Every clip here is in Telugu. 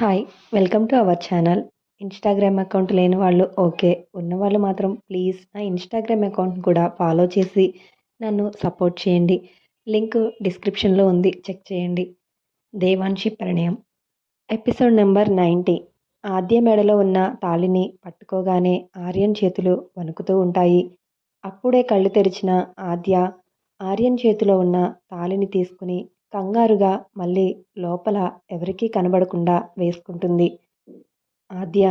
Hi welcome to our channel Instagram account లేని వాళ్ళు ఓకే ఉన్నవాళ్ళు మాత్రం ప్లీజ్ నా ఇన్స్టాగ్రామ్ అకౌంట్ కూడా ఫాలో చేసి నన్ను సపోర్ట్ చేయండి. లింక్ డిస్క్రిప్షన్లో ఉంది చెక్ చేయండి. Devanshi Parinayam episode number ninety ఆద్య మెడలో ఉన్న తాళిని పట్టుకోగానే ఆర్యన్ చేతులు వణుకుతూ ఉంటాయి. అప్పుడే కళ్ళు తెరిచిన ఆద్య ఆర్యన్ చేతిలో ఉన్న తాళిని తీసుకుని కంగారుగా మళ్ళీ లోపల ఎవరికీ కనబడకుండా వేసుకుంటుంది. ఆద్య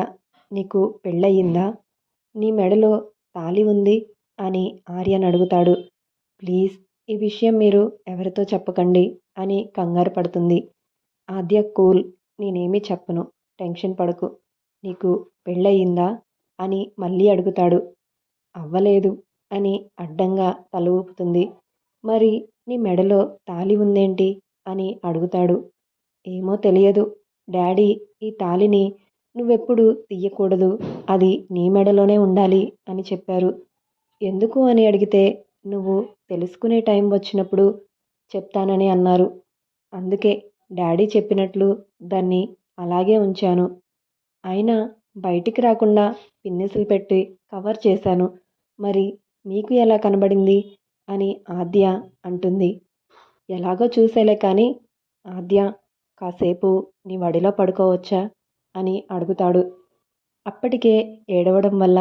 నీకు పెళ్ళయిందా? నీ మెడలో తాళి ఉంది అని ఆర్యన్ అడుగుతాడు. ప్లీజ్ ఈ విషయం మీరు ఎవరితో చెప్పకండి అని కంగారు పడుతుంది. ఆద్య కూల్ నేనేమీ చెప్పను. టెన్షన్ పడకు. నీకు పెళ్ళయిందా? అని మళ్ళీ అడుగుతాడు. అవ్వలేదు అని అడ్డంగా తల ఊపుతుంది మరి నీ మెడలో తాళి ఉందేంటి? అని అడుగుతాడు. ఏమో తెలియదు. డాడీ ఈ తాళిని నువ్వెప్పుడు తీయకూడదు. అది నీ మెడలోనే ఉండాలి అని చెప్పారు. ఎందుకు అని అడిగితే నువ్వు తెలుసుకునే టైం వచ్చినప్పుడు చెప్తానని అన్నారు. అందుకే డాడీ చెప్పినట్లు దాన్ని అలాగే ఉంచాను. అయినా బయటికి రాకుండా పిన్నిసులు పెట్టి కవర్ చేశాను. మరి మీకు ఎలా కనబడింది? అని ఆద్య అంటుంది. ఎలాగో చూసేలే కానీ ఆద్య కాసేపు నీ వడిలో పడుకోవచ్చా అని అడుగుతాడు. అప్పటికే ఏడవడం వల్ల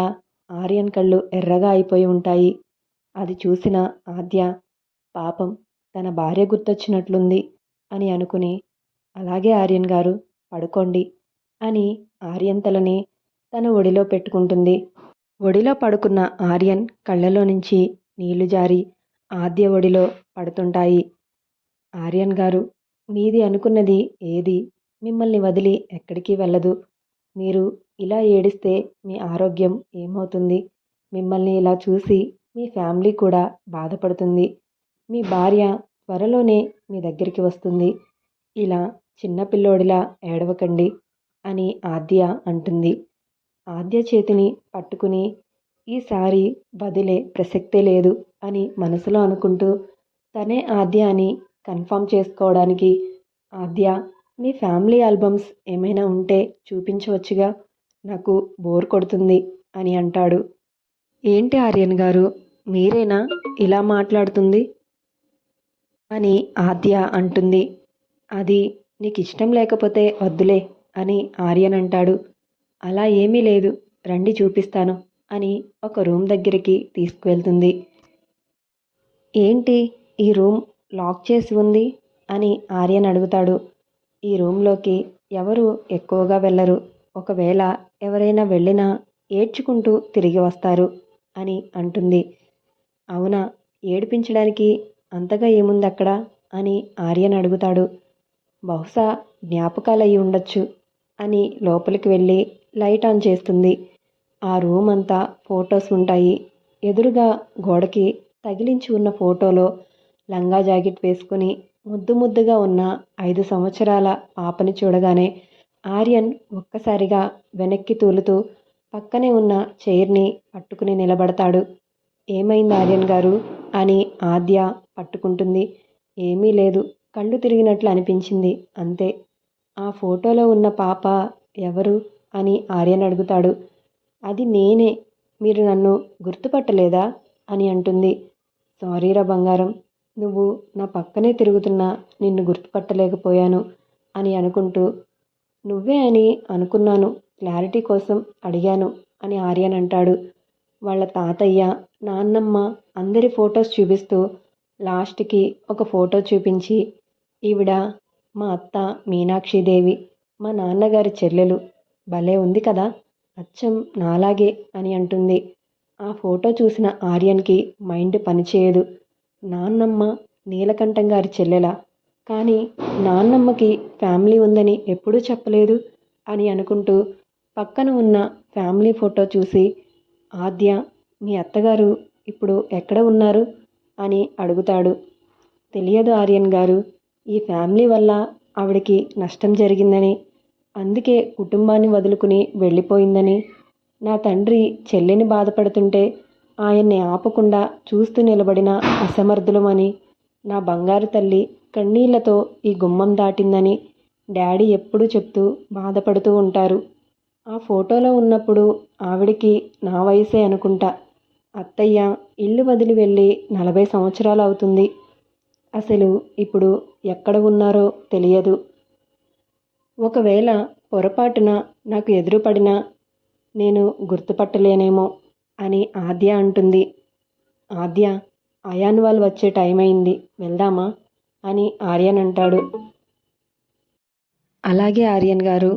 ఆర్యన్ కళ్ళు ఎర్రగా అయిపోయి ఉంటాయి. అది చూసిన ఆద్య పాపం తన భార్య గుర్తొచ్చినట్లుంది అని అనుకుని అలాగే ఆర్యన్ గారు పడుకోండి అని ఆర్యన్ తలని తన ఒడిలో పెట్టుకుంటుంది. ఒడిలో పడుకున్న ఆర్యన్ కళ్ళలో నుంచి నీళ్ళు జారి ఆద్య ఒడిలో పడుతుంటాయి. ఆర్యన్ గారు మీది అనుకున్నది ఏది? మిమ్మల్ని వదిలి ఎక్కడికి వెళ్ళదు. మీరు ఇలా ఏడిస్తే మీ ఆరోగ్యం ఏమవుతుంది? మిమ్మల్ని ఇలా చూసి మీ ఫ్యామిలీ కూడా బాధపడుతుంది. మీ భార్య త్వరలోనే మీ దగ్గరికి వస్తుంది. ఇలా చిన్నపిల్లోడిలా ఏడవకండి అని ఆద్య అంటుంది. ఆద్య చేతిని పట్టుకుని ఈసారి బదిలే ప్రసక్తే లేదు అని మనసులో అనుకుంటూ తనే ఆద్య అని కన్ఫర్మ్ చేసుకోవడానికి ఆద్య మీ ఫ్యామిలీ ఆల్బమ్స్ ఏమైనా ఉంటే చూపించవచ్చుగా నాకు బోర్ కొడుతుంది అని అంటాడు. ఏంటి ఆర్యన్ గారు మీరేనా ఇలా మాట్లాడుతుంది? అని ఆద్య అంటుంది. అది నీకు ఇష్టం లేకపోతే వద్దులే అని ఆర్యన్ అంటాడు. అలా ఏమీ లేదు రండి చూపిస్తాను. అని ఒక రూమ్ దగ్గరికి తీసుకువెళ్తుంది. ఏంటి ఈ రూమ్ లాక్ చేసి ఉంది? అని ఆర్యన్ అడుగుతాడు. ఈ రూమ్లోకి ఎవరు ఎక్కువగా వెళ్ళరు. ఒకవేళ ఎవరైనా వెళ్ళినా ఏడ్చుకుంటూ తిరిగి వస్తారు అని అంటుంది. అవునా ఏడిపించడానికి అంతగా ఏముంది అక్కడ అని ఆర్యన్ అడుగుతాడు. బహుశా జ్ఞాపకాలు అయి ఉండొచ్చు అని లోపలికి వెళ్ళి లైట్ ఆన్ చేస్తుంది. ఆ రూమ్ అంతా ఫొటోస్ ఉంటాయి. ఎదురుగా గోడకి తగిలించి ఉన్న ఫోటోలో లంగా జాకెట్ వేసుకుని ముద్దు ముద్దుగా ఉన్న ఐదు సంవత్సరాల పాపని చూడగానే ఆర్యన్ ఒక్కసారిగా వెనక్కి తూలుతూ పక్కనే ఉన్న చైర్ని పట్టుకుని నిలబడతాడు. ఏమైంది ఆర్యన్ గారు? అని ఆద్య పట్టుకుంటుంది. ఏమీ లేదు. కళ్ళు తిరిగినట్లు అనిపించింది. అంతే. ఆ ఫోటోలో ఉన్న పాప ఎవరు? అని ఆర్యన్ అడుగుతాడు. అది నేనే. మీరు నన్ను గుర్తుపట్టలేదా? అని అంటుంది. సారీరా బంగారం. నువ్వు నా పక్కనే తిరుగుతున్నా నిన్ను గుర్తుపట్టలేకపోయాను అని అనుకుంటూ నువ్వే అని అనుకున్నాను. క్లారిటీ కోసం అడిగాను అని ఆర్యన్ అంటాడు. వాళ్ళ తాతయ్య నాన్నమ్మ అందరి ఫొటోస్ చూపిస్తూ లాస్ట్కి ఒక ఫోటో చూపించి ఈవిడ మా అత్త మీనాక్షిదేవి మా నాన్నగారి చెల్లెలు భలే ఉంది కదా. అచ్చం నాలాగే అని అంటుంది. ఆ ఫోటో చూసిన ఆర్యన్కి మైండ్ పనిచేయదు. నాన్నమ్మ నీలకంఠం గారి చెల్లెలా. కానీ నాన్నమ్మకి ఫ్యామిలీ ఉందని ఎప్పుడూ చెప్పలేదు అని అనుకుంటూ పక్కన ఉన్న ఫ్యామిలీ ఫోటో చూసి ఆద్య మీ అత్తగారు ఇప్పుడు ఎక్కడ ఉన్నారు? అని అడుగుతాడు. తెలియదు ఆర్యన్ గారు ఈ ఫ్యామిలీ వల్ల ఆవిడకి నష్టం జరిగిందని అందుకే కుటుంబాన్ని వదులుకుని వెళ్ళిపోయిందని. నా తండ్రి చెల్లిని బాధపడుతుంటే ఆయన్ని ఆపకుండా చూస్తూ నిలబడిన అసమర్థులమని నా బంగారు తల్లి కన్నీళ్ళతో ఈ గుమ్మం దాటిందని డాడీ ఎప్పుడూ చెప్తూ బాధపడుతూ ఉంటారు. ఆ ఫోటోలో ఉన్నప్పుడు ఆవిడకి నా వయసే అనుకుంటా. అత్తయ్య ఇల్లు వదిలి వెళ్ళి నలభై సంవత్సరాలు అవుతుంది. అసలు ఇప్పుడు ఎక్కడ ఉన్నారో తెలియదు. ఒకవేళ పొరపాటున నాకు ఎదురుపడినా నేను గుర్తుపట్టలేనేమో అని ఆద్య అంటుంది. ఆద్య అయాన్ వాళ్ళు వచ్చే టైం అయింది వెళ్దామా? అని ఆర్యన్ అంటాడు. అలాగే ఆర్యన్ గారు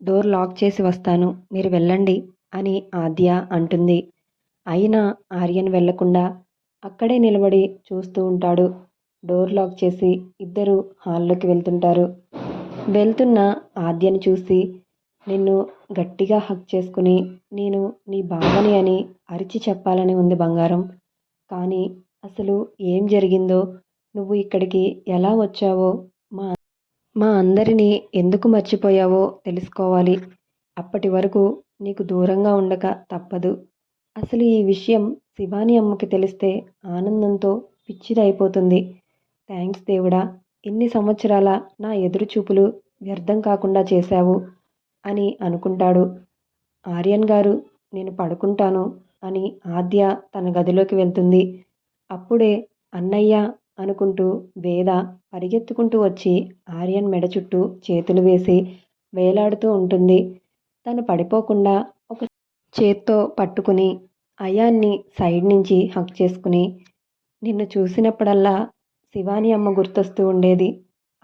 డోర్ లాక్ చేసి వస్తాను మీరు వెళ్ళండి అని ఆద్య అంటుంది. అయినా ఆర్యన్ వెళ్ళకుండా అక్కడే నిలబడి చూస్తూ ఉంటాడు. డోర్ లాక్ చేసి ఇద్దరు హాల్లోకి వెళ్తుంటారు. వెళ్తున్న ఆద్యని చూసి నిన్ను గట్టిగా హక్ చేసుకుని నేను నీ బావని అని అరిచి చెప్పాలని ఉంది బంగారం. కానీ అసలు ఏం జరిగిందో నువ్వు ఇక్కడికి ఎలా వచ్చావో మా మా అందరినీ ఎందుకు మర్చిపోయావో తెలుసుకోవాలి. అప్పటి వరకు నీకు దూరంగా ఉండక తప్పదు. అసలు ఈ విషయం శివాని అమ్మకి తెలిస్తే ఆనందంతో పిచ్చిదైపోతుంది. థ్యాంక్స్ దేవుడా ఇన్ని సంవత్సరాల నా ఎదురుచూపులు వ్యర్థం కాకుండా చేశావు? అని అనుకుంటాడు. ఆర్యన్ గారు నేను పడుకుంటాను అని ఆద్య తన గదిలోకి వెళ్తుంది. అప్పుడే అన్నయ్య అనుకుంటూ వేద పరిగెత్తుకుంటూ వచ్చి ఆర్యన్ మెడ చుట్టూ చేతులు వేసి వేలాడుతూ ఉంటుంది. తను పడిపోకుండా ఒక చేత్తో పట్టుకుని అయాన్ని సైడ్ నుంచి హక్ చేసుకుని నిన్ను చూసినప్పుడల్లా శివాని అమ్మ గుర్తొస్తూ ఉండేది.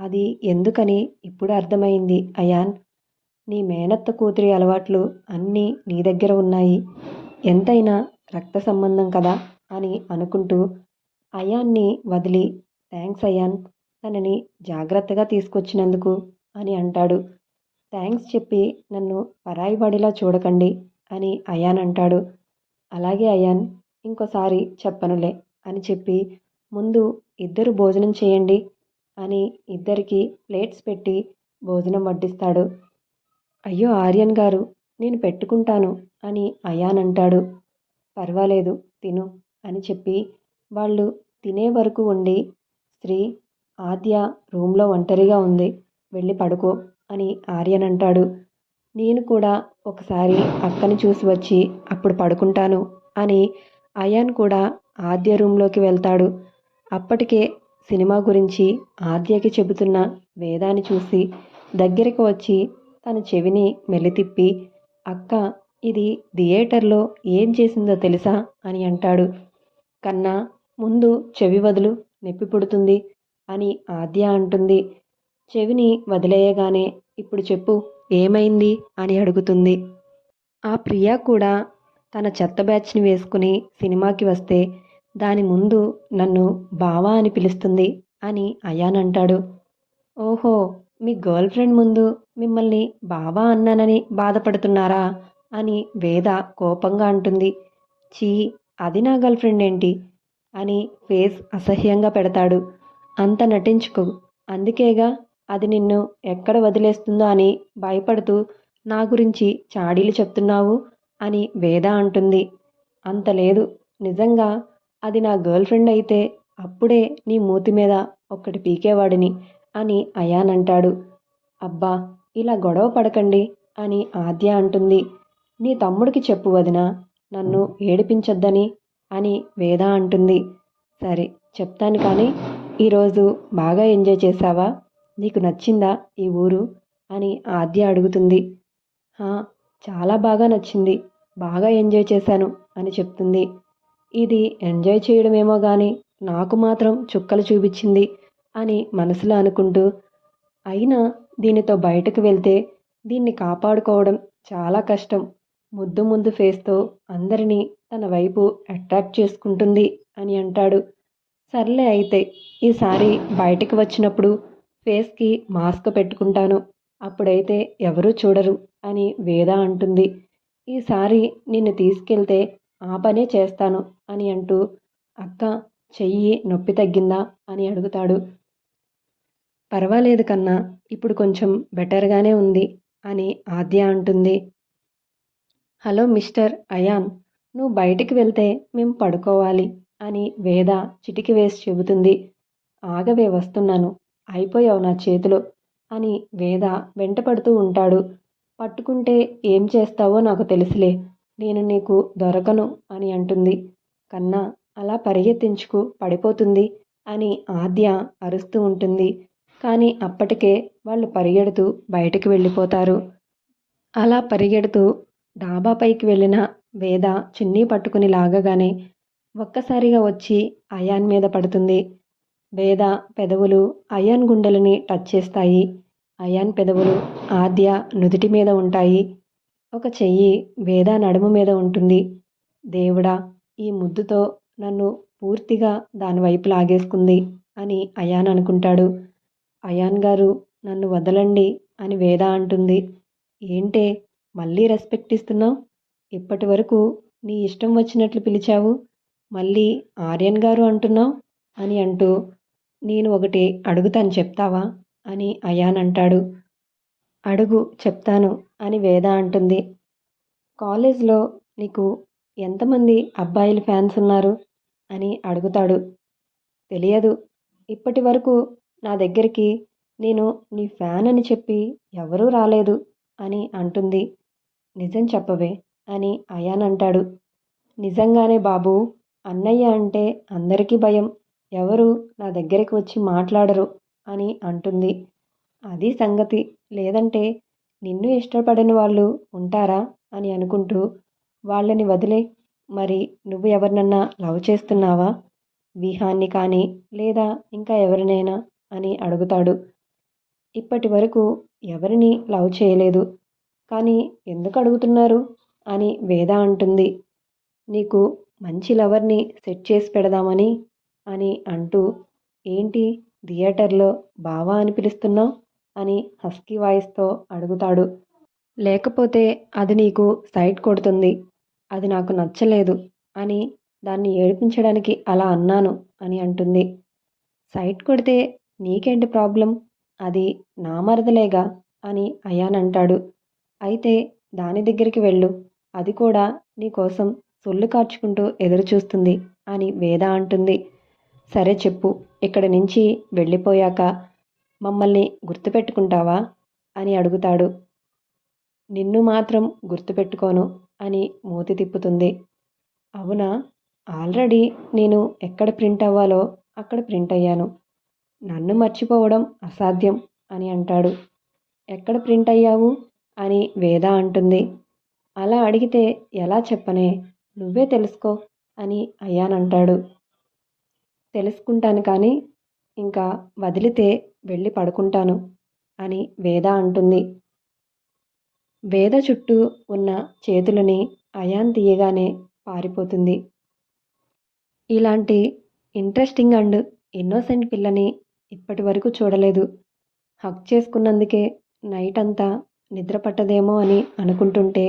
అది ఎందుకని ఇప్పుడు అర్థమైంది అయాన్. నీ మేనత్త కూతురి అలవాట్లు అన్నీ నీ దగ్గర ఉన్నాయి. ఎంతైనా రక్త సంబంధం కదా అని అనుకుంటూ అయాన్ని వదిలి థ్యాంక్స్ అయాన్ తనని జాగ్రత్తగా తీసుకొచ్చినందుకు అని అంటాడు. థ్యాంక్స్ చెప్పి నన్ను పరాయివాడిలా చూడకండి అని అయాన్ అంటాడు. అలాగే అయాన్ ఇంకోసారి చెప్పనులే అని చెప్పి ముందు ఇద్దరు భోజనం చేయండి అని ఇద్దరికి ప్లేట్స్ పెట్టి భోజనం వడ్డిస్తాడు. అయ్యో ఆర్యన్ గారు నేను పెట్టుకుంటాను అని అయాన్ అంటాడు. పర్వాలేదు తిను అని చెప్పి వాళ్ళు తినే వరకు ఉండి స్త్రీ ఆద్య రూమ్లో ఒంటరిగా ఉంది వెళ్ళి పడుకో అని ఆర్యన్ అంటాడు. నేను కూడా ఒకసారి అక్కని చూసి వచ్చి అప్పుడు పడుకుంటాను అని అయాన్ కూడా ఆద్య రూమ్లోకి వెళ్తాడు. అప్పటికే సినిమా గురించి ఆద్యకి చెబుతున్న వేదాన్ని చూసి దగ్గరికి వచ్చి తన చెవిని మెలితిప్పి అక్క ఇది థియేటర్లో ఏం చేసిందో తెలుసా? అని అంటాడు. కన్నా ముందు చెవి వదులు నొప్పి పుడుతుంది అని ఆద్య అంటుంది. చెవిని వదిలేయగానే ఇప్పుడు చెప్పు ఏమైంది? అని అడుగుతుంది. ఆ ప్రియా కూడా తన చెత్త బ్యాచ్ని వేసుకుని సినిమాకి వస్తే దాని ముందు నన్ను బావా అని పిలుస్తుంది అని అయాన్ అంటాడు. ఓహో మీ గర్ల్ ఫ్రెండ్ ముందు మిమ్మల్ని బావా అన్నానని బాధపడుతున్నారా అని వేద కోపంగా అంటుంది. చీ అది నా గర్ల్ ఫ్రెండ్ ఏంటి అని ఫేస్ అసహ్యంగా పెడతాడు. అంత నటించుకో అందుకేగా అది నిన్ను ఎక్కడ వదిలేస్తుందో అని భయపడుతూ నా గురించి చాడీలు చెప్తున్నావు అని వేద అంటుంది. అంత లేదు నిజంగా అది నా గర్ల్ ఫ్రెండ్ అయితే అప్పుడే నీ మూతి మీద ఒక్కటి పీకేవాడిని అని అయాన్ అంటాడు. అబ్బా ఇలా గొడవ పడకండి అని ఆద్య అంటుంది. నీ తమ్ముడికి చెప్పు వదిన నన్ను ఏడిపించొద్దని అని వేద అంటుంది. సరే చెప్తాను కానీ ఈరోజు బాగా ఎంజాయ్ చేశావా? నీకు నచ్చిందా ఈ ఊరు? అని ఆద్య అడుగుతుంది. చాలా బాగా నచ్చింది. బాగా ఎంజాయ్ చేశాను అని చెప్తుంది. ఇది ఎంజాయ్ చేయడమేమో కానీ నాకు మాత్రం చుక్కలు చూపించింది అని మనసులో అనుకుంటూ అయినా దీనితో బయటకు వెళ్తే దీన్ని కాపాడుకోవడం చాలా కష్టం. ముద్దు ముద్దు ఫేస్తో అందరినీ తన వైపు అట్రాక్ట్ చేసుకుంటుంది అని అంటాడు. సర్లే అయితే ఈసారి బయటకు వచ్చినప్పుడు ఫేస్కి మాస్క్ పెట్టుకుంటాను. అప్పుడైతే ఎవరూ చూడరు అని వేద అంటుంది. ఈసారి నిన్ను తీసుకెళ్తే ఆ పనే చేస్తాను అని అంటూ అక్క చెయ్యి నొప్పి తగ్గిందా అని అడుగుతాడు. పర్వాలేదు కన్నా ఇప్పుడు కొంచెం బెటర్గానే ఉంది అని ఆద్య అంటుంది. హలో మిస్టర్ అయాన్ నువ్వు బయటికి వెళ్తే మేము పడుకోవాలి అని వేద చిటికి వేసి చెబుతుంది. ఆగవే వస్తున్నాను. అయిపోయావు నా చేతిలో అని వేద వెంటపడుతూ ఉంటాడు. పట్టుకుంటే ఏం చేస్తావో నాకు తెలుసులే నేను నీకు దొరకను అని అంటుంది. కన్నా అలా పరిగెత్తించుకు పడిపోతుంది అని ఆద్య అరుస్తూ ఉంటుంది. కానీ అప్పటికే వాళ్ళు పరిగెడుతూ బయటికి వెళ్ళిపోతారు. అలా పరిగెడుతూ డాబాపైకి వెళ్ళిన వేద చిన్ని పట్టుకుని లాగగానే ఒక్కసారిగా వచ్చి అయాన్ మీద పడుతుంది. వేద పెదవులు అయాన్ గుండెలని టచ్ చేస్తాయి. అయాన్ పెదవులు ఆద్య నుదుటి మీద ఉంటాయి. ఒక చెయ్యి వేద నడుము మీద ఉంటుంది. దేవుడా ఈ ముద్దుతో నన్ను పూర్తిగా దాని వైపు లాగేసుకుంది అని అయాన్ అనుకుంటాడు. అయాన్ గారు నన్ను వదలండి అని వేద అంటుంది. ఏంటే మళ్ళీ రెస్పెక్ట్ ఇస్తున్నావు? ఇప్పటి వరకు నీ ఇష్టం వచ్చినట్లు పిలిచావు. మళ్ళీ ఆర్యన్ గారు అంటున్నావు? అని అంటూ నేను ఒకటి అడుగుతాను చెప్తావా? అని అయాన్ అంటాడు. అడుగు చెప్తాను అని వేద అంటుంది. కాలేజ్లో నీకు ఎంతమంది అబ్బాయిల ఫ్యాన్స్ ఉన్నారు? అని అడుగుతాడు. తెలియదు. ఇప్పటి వరకు నా దగ్గరికి నేను నీ ఫ్యాన్ అని చెప్పి ఎవరూ రాలేదు అని అంటుంది. నిజం చెప్పవే అని అయాన్ అంటాడు. నిజంగానే బాబు అన్నయ్య అంటే అందరికీ భయం. ఎవరు నా దగ్గరికి వచ్చి మాట్లాడరు అని అంటుంది. అది సంగతి. లేదంటే నిన్ను ఇష్టపడని వాళ్ళు ఉంటారా అని అనుకుంటూ వాళ్ళని వదిలే మరి నువ్వు ఎవరినన్నా లవ్ చేస్తున్నావా? విహాన్ని కానీ లేదా ఇంకా ఎవరినైనా అని అడుగుతాడు. ఇప్పటి వరకు ఎవరిని లవ్ చేయలేదు. కానీ ఎందుకు అడుగుతున్నారు? అని వేద అంటుంది. నీకు మంచి లవర్ని సెట్ చేసి పెడదామని అని అంటూ ఏంటి థియేటర్లో బావా అని పిలుస్తున్నావు? అని హస్కీ వాయిస్తో అడుగుతాడు. లేకపోతే అది నీకు సైట్ కొడుతుంది. అది నాకు నచ్చలేదు అని దాన్ని ఏడిపించడానికి అలా అన్నాను అని అంటుంది. సైట్ కొడితే నీకేంటి ప్రాబ్లం? అది నా మరదలేగా అని అయాన్ అంటాడు. అయితే దాని దగ్గరికి వెళ్ళు. అది కూడా నీకోసం సొల్లు కార్చుకుంటూ ఎదురుచూస్తుంది అని వేద అంటుంది. సరే చెప్పు. ఇక్కడి నుంచి వెళ్ళిపోయాక మమ్మల్ని గుర్తుపెట్టుకుంటావా? అని అడుగుతాడు. నిన్ను మాత్రం గుర్తుపెట్టుకోను అని మూతి తిప్పుతుంది. అవునా? ఆల్రెడీ నేను ఎక్కడ ప్రింట్ అవ్వాలో అక్కడ ప్రింట్ అయ్యాను. నన్ను మర్చిపోవడం అసాధ్యం అని అంటాడు. ఎక్కడ ప్రింట్ అయ్యావు? అని వేద అంటుంది. అలా అడిగితే ఎలా చెప్పనే? నువ్వే తెలుసుకో అని అయ్యానంటాడు. తెలుసుకుంటాను కానీ ఇంకా వదిలితే వెళ్ళి పడుకుంటాను అని వేద అంటుంది. వేద చుట్టూ ఉన్న చేతులని అయాన్ తీయగానే పారిపోతుంది. ఇలాంటి ఇంట్రెస్టింగ్ అండ్ ఇన్నోసెంట్ పిల్లని ఇప్పటి వరకు చూడలేదు. హక్ చేసుకున్నందుకే నైట్ అంతా నిద్ర పట్టదేమో అని అనుకుంటుంటే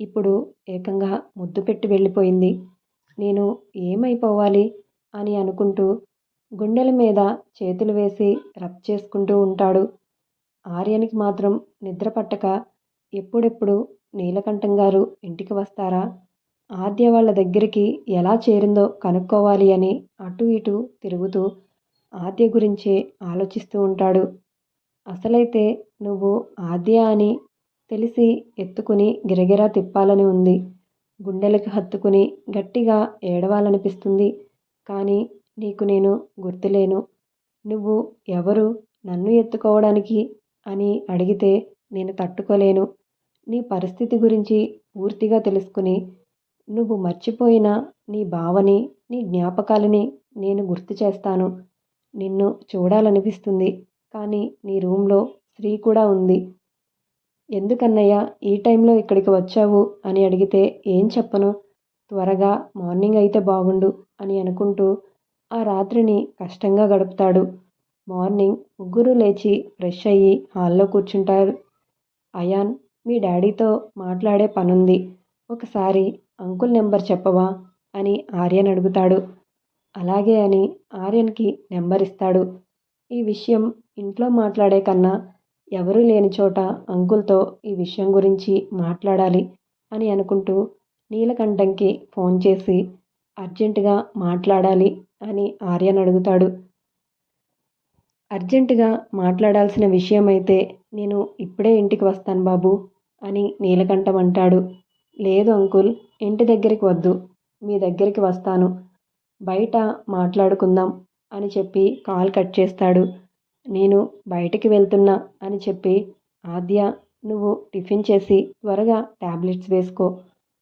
ఇప్పుడు ఏకంగా ముద్దు పెట్టి వెళ్ళిపోయింది. నేను ఏమైపోవాలి అని అనుకుంటూ గుండెల మీద చేతులు వేసి రబ్ చేసుకుంటూ ఉంటాడు. ఆర్యనికి మాత్రం నిద్ర పట్టక ఎప్పుడెప్పుడు నీలకంఠం గారు ఇంటికి వస్తారా? ఆద్య వాళ్ళ దగ్గరికి ఎలా చేరిందో కనుక్కోవాలి అని అటు ఇటు తిరుగుతూ ఆద్య గురించే ఆలోచిస్తూ ఉంటాడు. అసలైతే నువ్వు ఆద్య అని తెలిసి ఎత్తుకుని గిరగిరా తిప్పాలని ఉంది. గుండెలకు హత్తుకుని గట్టిగా ఏడవాలనిపిస్తుంది. కానీ నీకు నేను గుర్తులేను. నువ్వు ఎవరు? నన్ను ఎత్తుకోవడానికి? అని అడిగితే నేను తట్టుకోలేను. నీ పరిస్థితి గురించి పూర్తిగా తెలుసుకుని నువ్వు మర్చిపోయిన నీ భావని నీ జ్ఞాపకాలని నేను గుర్తు చేస్తాను. నిన్ను చూడాలనిపిస్తుంది. కానీ నీ రూమ్లో స్త్రీ కూడా ఉంది. ఎందుకన్నయ్య ఈ టైంలో ఇక్కడికి వచ్చావు? అని అడిగితే ఏం చెప్పను? త్వరగా మార్నింగ్ అయితే బాగుండు అని అనుకుంటూ ఆ రాత్రిని కష్టంగా గడుపుతాడు. మార్నింగ్ ముగ్గురు లేచి ఫ్రెష్ అయ్యి హాల్లో కూర్చుంటారు. అయాన్ మీ డాడీతో మాట్లాడే పనుంది. ఒకసారి అంకుల్ నెంబర్ చెప్పవా? అని ఆర్యన్ అడుగుతాడు. అలాగే అని ఆర్యన్కి నెంబర్ ఇస్తాడు. ఈ విషయం ఇంట్లో మాట్లాడే కన్నా ఎవరూ లేని చోట అంకుల్తో ఈ విషయం గురించి మాట్లాడాలి అని అనుకుంటూ నీలకంఠంకి ఫోన్ చేసి అర్జెంటుగా మాట్లాడాలి అని ఆర్యన్ అడుగుతాడు. అర్జెంటుగా మాట్లాడాల్సిన విషయం అయితే నేను ఇప్పుడే ఇంటికి వస్తాను బాబు అని నీలకంఠం అంటాడు. లేదు అంకుల్ ఇంటి దగ్గరికి వద్దు మీ దగ్గరికి వస్తాను. బయట మాట్లాడుకుందాం అని చెప్పి కాల్ కట్ చేస్తాడు. నేను బయటికి వెళ్తున్నా అని చెప్పి ఆద్య నువ్వు టిఫిన్ చేసి త్వరగా ట్యాబ్లెట్స్ వేసుకో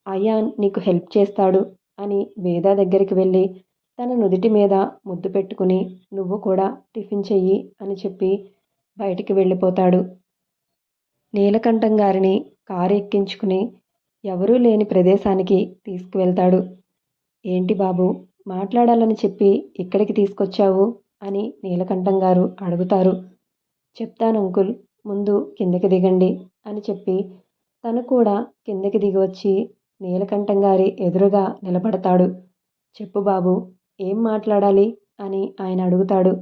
అయాన్ నీకు హెల్ప్ చేస్తాడు అని వేద దగ్గరికి వెళ్ళి తన నుదిటి మీద ముద్దు పెట్టుకుని నువ్వు కూడా టిఫిన్ చెయ్యి అని చెప్పి బయటికి వెళ్ళిపోతాడు. నీలకంఠం గారిని కారు ఎక్కించుకుని ఎవరూ లేని ప్రదేశానికి తీసుకువెళ్తాడు. ఏంటి బాబు మాట్లాడాలని చెప్పి ఇక్కడికి తీసుకొచ్చావు? అని నీలకంఠం గారు అడుగుతారు. చెప్తాను అంకుల్ ముందు కిందకి దిగండి అని చెప్పి తను కూడా కిందకి దిగి వచ్చి నీలకంఠం గారి ఎదురుగా నిలబడతాడు. చెప్పు బాబు ఏం మాట్లాడాలి? అని ఆయన అడుగుతాడు.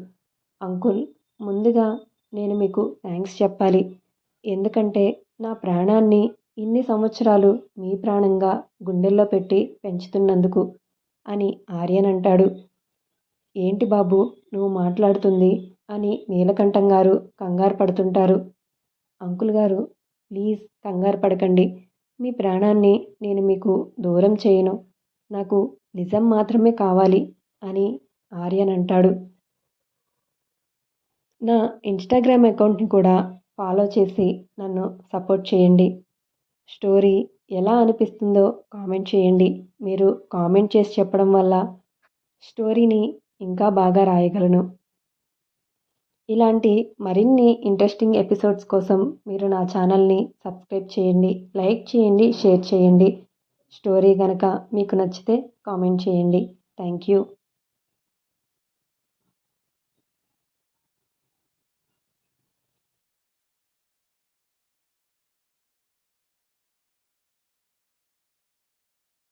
అంకుల్ ముందుగా నేను మీకు థ్యాంక్స్ చెప్పాలి. ఎందుకంటే నా ప్రాణాన్ని ఇన్ని సంవత్సరాలు మీ ప్రాణంగా గుండెల్లో పెట్టి పెంచుతున్నందుకు అని ఆర్యన్ అంటాడు. ఏంటి బాబు నువ్వు మాట్లాడుతుంది? అని నీలకంఠం గారు కంగారు పడుతుంటారు. అంకుల్ గారు ప్లీజ్ కంగారు పడకండి. మీ ప్రాణాన్ని నేను మీకు దూరం చేయను. నాకు నిజం మాత్రమే కావాలి. అని ఆర్యన్ అంటాడు. నా ఇన్స్టాగ్రామ్ అకౌంట్ని కూడా ఫాలో చేసి నన్ను సపోర్ట్ చేయండి. స్టోరీ ఎలా అనిపిస్తుందో కామెంట్ చేయండి. మీరు కామెంట్ చేసి చెప్పడం వల్ల స్టోరీని ఇంకా బాగా రాయగలను. ఇలాంటి మరిన్ని ఇంట్రెస్టింగ్ ఎపిసోడ్స్ కోసం మీరు నా ఛానల్ని సబ్స్క్రైబ్ చేయండి. లైక్ చేయండి షేర్ చేయండి. స్టోరీ కనుక మీకు నచ్చితే కామెంట్ చేయండి. Thank you.